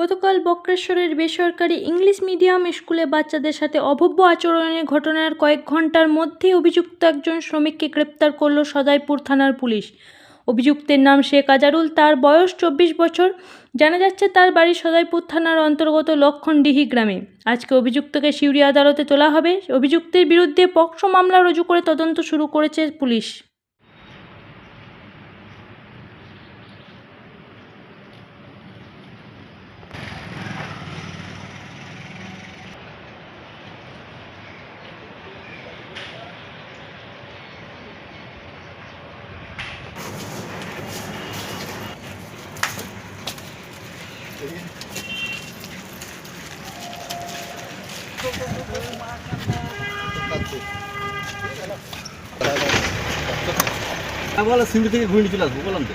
গতকাল বক্রেশ্বরের বেসরকারি English medium স্কুলে বাচ্চাদের সাথে অভব্য আচরণের ঘটনার কয়েক ঘণ্টার মধ্যেই অভিযুক্ত একজন শ্রমিককে গ্রেপ্তার করল সদাইপুর থানার পুলিশ। অভিযুক্তের নাম শেখ আজারুল, তার বয়স চব্বিশ বছর। জানা যাচ্ছে, তার বাড়ি সদাইপুর থানার অন্তর্গত লক্ষণডিহি গ্রামে। আজকে অভিযুক্তকে সিউড়ি আদালতে তোলা হবে। অভিযুক্তের বিরুদ্ধে পক্সো মামলা রুজু করে তদন্ত শুরু করেছে পুলিশ। বললাম সিমড়ি থেকে ঘুরে চলে আসব বললাম তো।